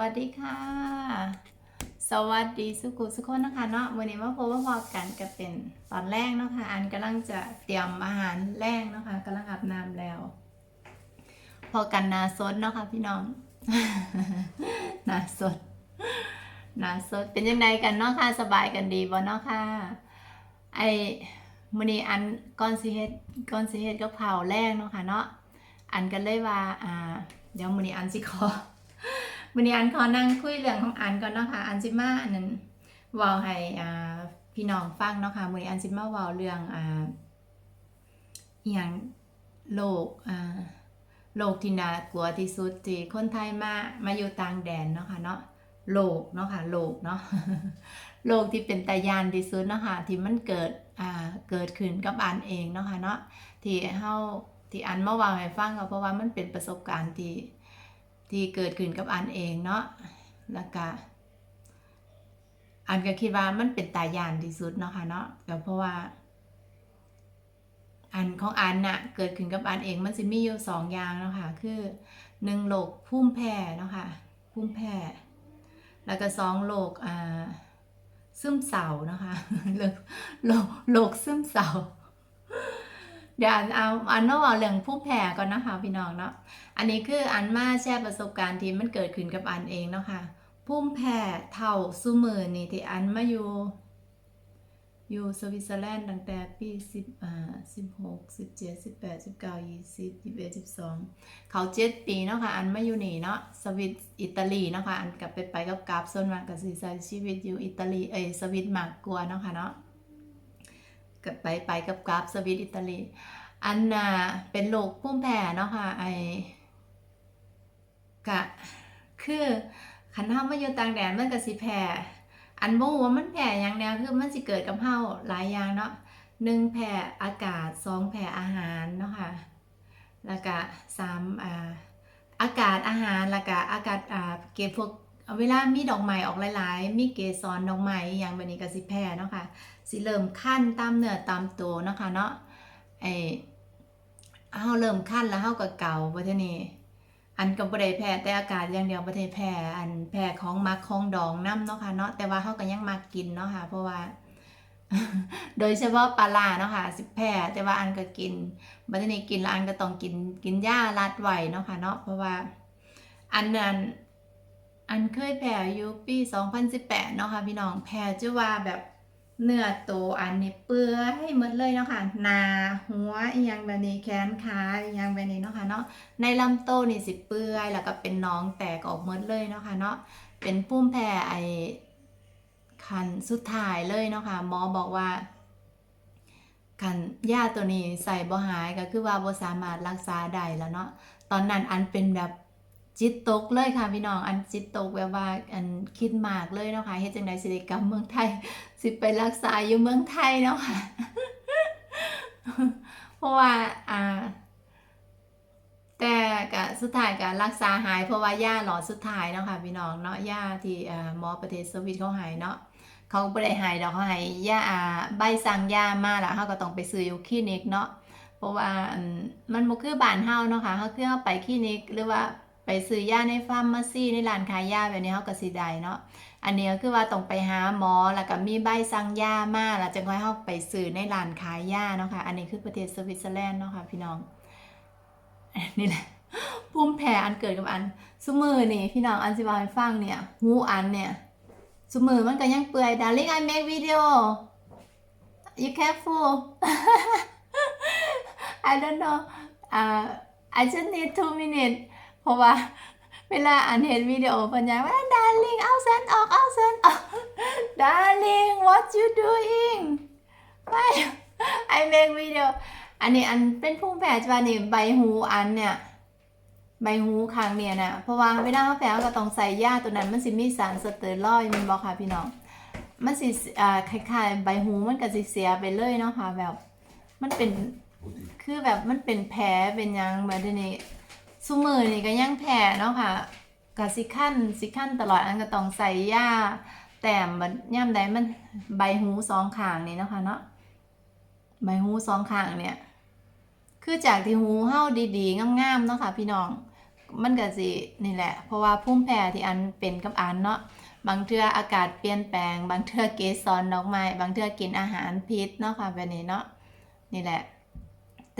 วัสดีค่ะ สวัสดีสุขุสุขคนนะคะเนาะวันนี้มาพบว่าพอกันก็เป็นตอนแรกเนาะค่ะอันกำลังจะเตรียมอาหารแรกเนาะค่ะกำลังอาบน้ำแล้ว พอกันนาสดเนาะค่ะพี่น้องนาสดนาสดเป็นยังไงกันเนาะค่ะสบายกันดีบ่เนาะค่ะไอมื้อนี้อันก่อนสิเฮ็ดก่อนสิเฮ็ดกับข้าแรกเนาะค่ะเนาะอันกันเลยว่าอ่าเดี๋ยวมื้อนี้อันสิขอ วันนี้อันขอนั่งคุยเรื่องของอันก่อนเนาะค่ะอันจิมาอันนั้นว้าให้พี่น้องฟังเนาะค่ะวันนี้อันจิมาว้าเรื่องอ่าอย่างโลกอ่าโลกที่น่ากลัวที่สุดที่คนไทยมามาอยู่ต่างแดนเนาะค่ะเนาะโลกเนาะค่ะโลกเนาะโลกที่เป็นตายานที่สุดเนาะค่ะที่มันเกิดอ่าเกิดขึ้นกับอันเองเนาะค่ะเนาะที่เฮาที่อันมาเว้าให้ฟังก็เพราะว่ามันเป็นประสบการณ์ที่ ที่เกิดขึ้นกับอันเองเนาะแล้วก็อันก็คิดว่ามันเป็นตายานที่สุดเนาะค่ะเนาะก็เพราะว่า อันของอันน่ะเกิดขึ้นกับอันเองมันสิมีอยู่สองอย่างเนาะค่ะคือหนึ่งโรคพุ่มแพ้เนาะค่ะพุ่มแพ้แล้วก็สองโรคอ่าซึมเศร้าเนาะค่ะโรคโรคโรคซึมเศร้า เดี๋ยวอันเอาอันมาเอาเรื่องพุ่มแพ้ก่อนนะคะพี่น้องเนาะอันนี้คืออันมาแชร์ประสบการณ์ที่มันเกิดขึ้นกับอันเองเนาะค่ะพุ่มแพ้เท่าสู้มือนี่ที่อันมาอยู่อยู่สวิตเซอร์แลนด์ตั้งแต่ปีสิบอ่าสิบหกสิบเจ็ดสิบแปดสิบเก้ายี่สิบยี่สิบเอ็ดสิบสองเขาเจ็ดปีเนาะค่ะอันมาอยู่นี่เนาะสวิตอิตาลีเนาะค่ะอันกลับไปไปกับกราฟส่วนมากกับสีใช้ชีวิตอยู่อิตาลีเอยสวิตมากกว่าเนาะค่ะเนาะ กับไปไปกับกราฟสวิตอิตาลี อันน่ะเป็นโรคพุ่มแพ้เนาะค่ะไอกะคือขันเฮามาอยู่ต่างแดนมันก็สิแพ้อันบ่ฮู้ว่ามันแพ้หยังแนวคือมันสิเกิดกับเฮาหลายอย่างเนาะหนึ่งแพ้อากาศสองแพ้อาหารเนาะค่ะแล้วก็สามอ่าอากาศอาหารแล้วก็อากาศอ่าเก็บพวก เวลามีดอกไม้ออกหลาย ๆ มีเกสรดอกไม้อย่างแบบนี้ก็สิแพ้เนาะค่ะสิเริ่มคันตามเนื้อตามตัวเนาะค่ะเนาะไอเฮาเริ่มขั้นแล้วเฮาก็เก่าประเทศนี้ อันก็บ่ได้แพ้แต่อากาศอย่างเดียวประเทศแพ้อันแพ้ของมักของดองน้ำเนาะค่ะเนาะแต่ว่าเฮาก็ยังมักกินเนาะค่ะเพราะว่าโดยเฉพาะปลาร้าเนาะค่ะสิแพ้แต่ว่าอันก็กินบัดนี้กินแล้วอันก็ต้องกินกินยารัดไว้เนาะค่ะเนาะเพราะว่าอันนั้น อันเคยแพ้อยู่ปี2018 เนาะค่ะพี่น้องแพ้จะว่าแบบเนื้อตัวอันนี้เปื่อยหมดเลยเนาะค่ะหนาหัวอียังแบบนี้แขนขาอียังแบบนี้เนาะค่ะเนาะในลำต้นนี่สิเปื่อยแล้วก็เป็นน้องแตกออกหมดเลยเนาะค่ะเนาะเป็นปุ่มแพ้ไอคันสุดท้ายเลยเนาะค่ะหมอบอกว่าคันยาตัวนี้ใส่บ่หายก็คือว่าบ่สามารถรักษาได้แล้วเนาะตอนนั้นอันเป็นแบบ จิตตกเลยค่ะพี่น้องอันจิตตกแบบว่าอันคิดมากเลยเนาะค่ะเฮ็ดจังได๋สิได้กลับเมืองไทย สิไปรักษาอยู่เมืองไทยเนาะค่ะเพราะว่าอ่า แต่ก็สุดท้ายก็รักษาหาย เพราะว่าย่าหลอดสุดท้ายเนาะค่ะพี่น้องเนาะย่าที่หมอประเทศสวิตเขาหายเนาะเขาบ่ได้หายดอกเขาหายย่าอ่าใบสั่งยามาแล้วเขาก็ต้องไปซื้ออยู่คลินิกเนาะเพราะว่าอันมันบ่คือบ้านเฮาเนาะค่ะเฮาคือเฮาไปคลินิกหรือว่า ไปซื้อยาในฟาร์มาซีในร้านขายยาแบบนี้เฮาก็สิได้เนาะอันนี้ก็คือว่าต้องไปหาหมอแล้วก็มีใบสั่งยามาแล้วจังค่อยเฮาไปซื้อในร้านขายยาเนาะค่ะอันนี้คือประเทศสวิตเซอร์แลนด์เนาะค่ะพี่น้องนี่แหละภูมิแพ้อันเกิดกับอันซุมือนี่พี่น้องอันสิว่าให้ฟังเนี่ยหูอันเนี่ยซุมือมันก็ยังเปื่อย darling I make video you careful I don't know uh, I just need two minutes เพราะว่าเวลาอ่านเห็นวิดีโอเพิ่นยังว่า darling เอาเส้นออกเอาเส้นออก darling what you doing ไม่ I make video อันนี้อันเป็นภูมิแพ้จ้ะนี่ใบหูอันเนี่ยใบหูข้างเนี่ยนะเพราะว่าเวลาเขาแพ้เขาก็ต้องใส่ยาตัวนั้นมันสิมีสารสเตียรอยด์มันบอกค่ะพี่น้องมันสิอ่าคล้ายๆใบหูมันก็สิเสียไปเลยเนาะค่ะแบบ มันเป็นคือแบบมันเป็นแผลเป็นยังแบบนี้ ซุมือนี่ก็ยังแผลเนาะค่ะกะสิขั้นสิขั้นตลอดอันก็ต้องใส่ยาแต้มบัดย่ำใดมันใบหูสองข้างนี่เนาะค่ะเนาะใบหูสองข้างเนี่ย คือจากที่หูเฮาดีๆงามๆเนาะค่ะพี่น้องมันก็สินี่แหละ เพราะว่าภูมิแพ้ที่อันเป็นกับอันเนาะบางเทื่ออากาศเปลี่ยนแปลง บางเทื่อเกสรดอกไม้บางเทื่อกินอาหารพิษเนาะค่ะแบบนี้เนาะนี่แหละ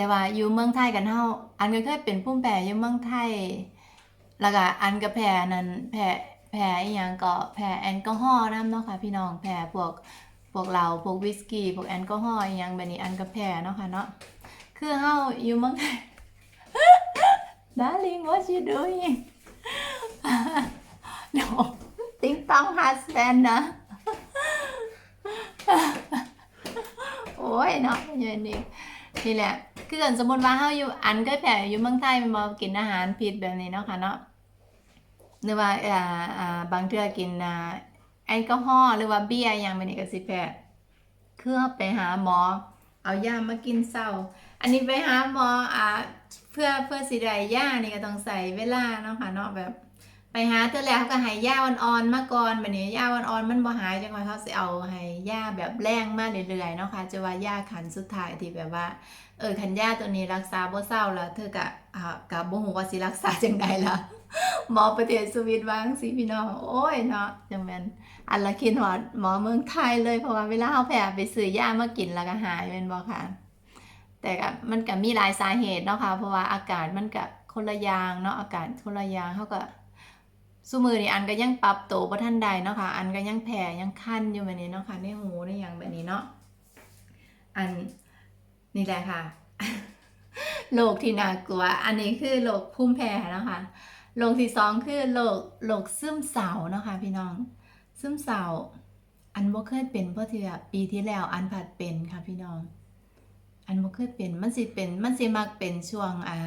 แต่ว่าอยู่เมืองไทยกันเฮาอันก็เคยเป็นภูมิแพ้อยู่เมืองไทย แล้วก็อันก็แพ้นั้นแพ้แพ้อีหยังก็แพ้แอลกอฮอล์นํเนาะค่ะพี่น้องแพ้พวกพวกเหล้าพวกวิสกี้พวกแอลกอฮอล์อีหยังแบบนี้อันก็แพ้เนาะค่ะเนาะคือเฮาอยู่เมืองไทย Darling what you doing no Ting tong husband นะโอ้ยเนาะอย่างนี้นี่แหละ คือเกิดสมมติว่าเฮาอยู่อันก็แผ่อยู่เมืองไทยมันมากินอาหารผิดแบบนี้เนาะค่ะเนาะหรือว่าอ่าอ่าบางเทื่อกินอ่าแอลกอฮอล์หรือว่าเบียร์อย่างแบบนี้ก็สิแพ้คือไปหาหมอ เอายามากินเศร้า อันนี้ไปหาหมออ่าเพื่อเพื่อสิได้ยานี่ก็ต้องใส่เวลาเนาะค่ะเนาะแบบ ไปหาเธอแล้วเขาก็ห้ยยาอ่อนๆมาก่อนแบบนี้ยาอ่อนๆมันบ่หายจังว่าเขาสิเอาห้ยยาแบบแรงมาเรื่อยๆเนาะค่ะจะว่ายาขันสุดท้ายที่แบบว่าเออขันยาตัวนี้รักษาบ่เศร้าแล้วเธอก็อ่าก็บ่ฮู้ว่าสิรักษาจังใดล่ะหมอประเทศสวิตวางสิพี่น้องโอ้ยเนาะจังแม่นอันละคิดฮอดหมอเมืองไทยเลยเพราะว่าเวลาเฮาแพ้ไปซื้อยามากินแล้วก็หายแม่นบ่ค่ะแต่ก็มันก็มีหลายสาเหตุเนาะค่ะเพราะว่าอากาศมันก็คนละอย่างเนาะอากาศคนละอย่างเขาก็ ซุมือนี่อันก็ยังปรับโตบ่ทันใดเนาะค่ะ อันก็ยังแพ้ยังคันอยู่แบบนี้เนาะค่ะในหูในหยังแบบนี้เนาะ อันนี่แหละค่ะ โรคที่น่ากลัว อันนี้คือโรคภูมิแพ้เนาะค่ะโรคที่สองคือโรคโรคซึมเศร้าเนาะค่ะพี่น้อง ซึมเศร้า อันบ่เคยเป็นเพราะที่ปีที่แล้วอันผัดเป็นค่ะพี่น้อง อันบ่เคยเป็นมันสิเป็นมันสิมักเป็นช่วงอ่า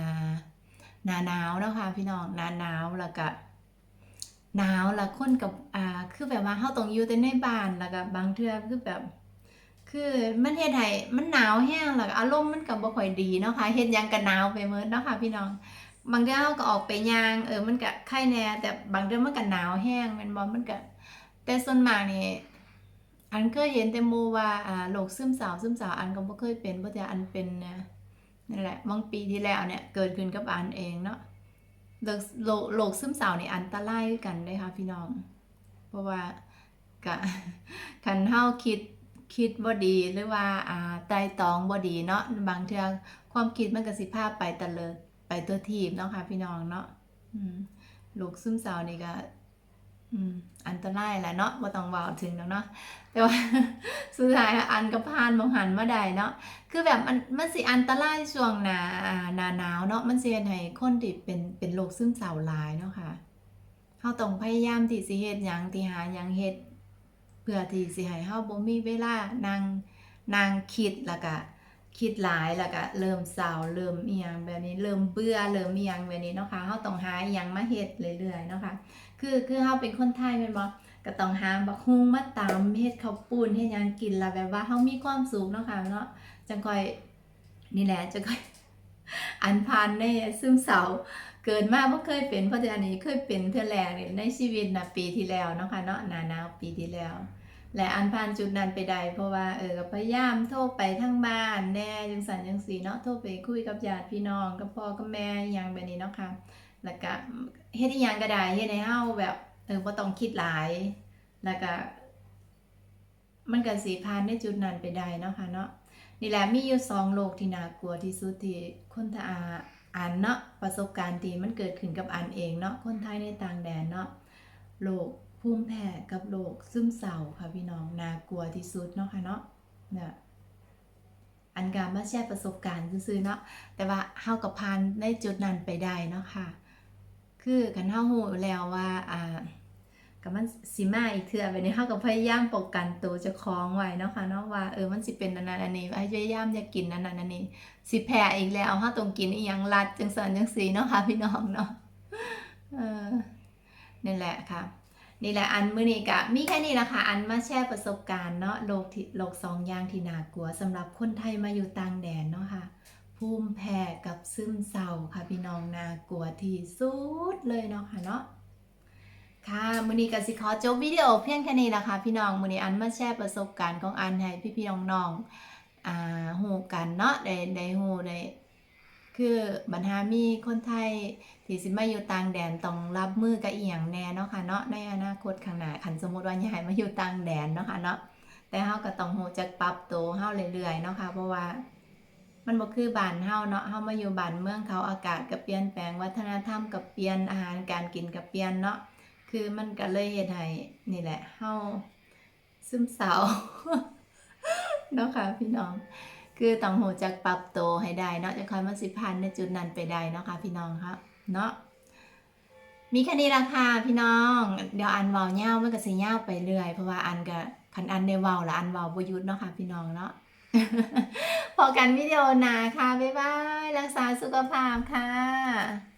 หน้าหนาวเนาะค่ะพี่น้องหน้าหนาวแล้วก็ หนาวล้วคนกับอ่าคือแบบว่าเฮาต้องอยู่แต่ในบ้านแล้วก็บางเทื่อคือแบบ คือมันเฮ็ดให้มันหนาวแห้งแล้วอารมณ์มันก็บ่ค่อยดีเนาะค่ะเฮ็ดหยังก็หนาวไปหมดเนาะค่ะพี่น้อง บางเทื่อเฮาก็ออกไปย่างเออมันก็ไข้แน่แต่บางเทื่อมันก็หนาวแห้งแม่นบ่มันก็แต่ส่วนมากนี่อันเคยเห็นแต่หมู่ว่าอ่าโรคซึมเศร้าซึมเศร้าอันก็บ่เคยเป็นเพราะแต่อันเป็นนะนั่นแหละบางปีที่แล้วเนี่ยเกิดขึ้นกับอันเองเนาะ โรคโรคโรคซึมเศร้านี่อันตรายกันได้ค่ะพี่น้อง เพราะว่ากะคันเฮาคิดคิดบ่ดีหรือว่าอ่าไตตองบ่ดีเนาะบางเทื่อความคิดมันก็สิพาไปตะเลิดไปตัวทีบเนาะค่ะพี่น้องเนาะโลกซึมเศร้านี่ก็ อันตรายแหละเนาะบ่ต้องเว้าถึงแล้วเนาะแต่ว่าสุดท้ายอันก็ผ่านมองหันมาได้เนาะคือแบบมันมันสิอันตรายช่วงหน้าอ่าหน้าหนาวเนาะมันสิเฮ็ดให้คนที่เป็นเป็นโรคซึมเศร้าหลายเนาะค่ะเฮาต้องพยายามที่สิเฮ็ดหยังที่หาหยังเฮ็ดเพื่อที่สิให้เฮาบ่มีเวลานั่งนั่งคิดแล้วก็คิดหลายแล้วก็เริ่มเศร้าเริ่มเอียงแบบนี้เริ่มเบื่อเริ่มเอียงแบบนี้เนาะค่ะเฮาต้องหาอีหยังมาเฮ็ดเรื่อยๆเนาะค่ะ คือคือเฮาเป็นคนไทยแม่นบ่ก็ต้องหาบักฮุงมาตำเฮ็ดข้าวปุ้นเฮ็ดหยังกินล่ะแบบว่าเฮามีความสุขเนาะค่ะเนาะจังค่อยนี่แหละจังค่อยอันผ่านในซึมเศร้าเกิดมากบ่เคยเป็นเพราะแต่อันนี้เคยเป็นเทื่อแรกนี่ในชีวิตนะปีที่แล้วเนาะค่ะเนาะหน้าหนาวปีที่แล้ว และอันผ่านจุดนั้นไปได้เพราะว่าเออพยายามโทรไปทางบ้านแน่จังซั่นจังซี่เนาะโทรไปคุยกับญาติพี่น้องกับพ่อกับแม่อหยังแบบนี้เนาะค่ะ แล้วก็เฮ็ดอีหยังก็ได้เฮ็ดให้เฮาแบบเออบ่ต้องคิดหลาย แล้วก็มันก็สิผ่านในจุดนั้นไปได้เนาะค่ะเนาะนี่แหละมีอยู่สองโรคที่น่ากลัวที่สุดที่คนทาอ่านเนาะประสบการณ์ที่มันเกิดขึ้นกับอันเองเนาะคนไทยในต่างแดนเนาะโรคภูมิแพ้กับโรคซึมเศร้าค่ะพี่น้องน่ากลัวที่สุดเนาะค่ะเนาะเนี่ยอันการมาแชร์ประสบการณ์ซื่อๆเนาะแต่ว่าเฮาก็ผ่านในจุดนั้นไปได้เนาะค่ะ คือกันเฮาฮู้แล้วว่าอ่าก็มันสิมาอีกเทื่อแบบนี้เฮาก็พยายามป้องกันตัวเจ้าของไว้เนาะค่ะเนาะว่าเออมันสิเป็นอันนั้นอันนี้พยายามอย่ากินอันนั้นอันนี้สิแพ้อีกแล้วเฮาต้องกินอีหยังรัดจังซั่นจังซี่เนาะค่ะพี่น้องเนาะเออนี่แหละค่ะนี่แหละอันมื้อนี้ก็มีแค่นี้ละค่ะอันมาแชร์ประสบการณ์เนาะโรคที่โรคสองอย่างที่น่ากลัวสำหรับคนไทยมาอยู่ต่างแดนเนาะค่ะ ภูมิแพ้กับซึมเศร้าค่ะพี่น้องนากลัวที่สุดเลยเนาะค่ะเนาะค่ะมือนี้ก็สิขอจบวิดีโอเพียงแค่นี้ละค่ะพี่น้องมือนี้อันมาแชร์ประสบการณ์ของอันให้พี่ๆน้องๆอ่าฮู้กันเนาะได้ได้ฮู้ได้คือบัญหามีคนไทยที่สิมาอยู่ต่างแดนต้องรับมือกับอีหยังแน่เนาะค่ะเนาะในอนาคตข้างหน้าคันสมมุติว่าย้ายมาอยู่ต่างแดนเนาะค่ะเนาะแต่เฮาก็ต้องรู้จักปรับตัวเฮาเรื่อยๆเนาะค่ะเพราะว่า มันบ่คือบ้านเฮาเนาะเฮามาอยู่บ้านเมืองเขาอากาศก็เปลี่ยนแปลงวัฒนธรรมก็เปลี่ยนอาหารการกินก็เปลี่ยนเนาะคือมันก็เลยเฮ็ดให้นี่แหละเฮาซึมเศร้าเนาะค่ะพี่น้อง คือต้องหูจักปรับตัวให้ได้เนาะจะคอยมาสิพันในจุดนั้นไปได้เนาะค่ะพี่น้องครับเนาะมีแค่นี้ละค่ะพี่น้อง เดี๋ยวอันเว้าเง่าวมันก็สิเง่าวไปเรื่อยเพราะว่าอันก็คันอันในเว้าละอันเว้าบ่หยุดเนาะค่ะพี่น้องเนาะ พอกันวิดีโอหนาค่ะ บ๊ายบาย รักษาสุขภาพค่ะ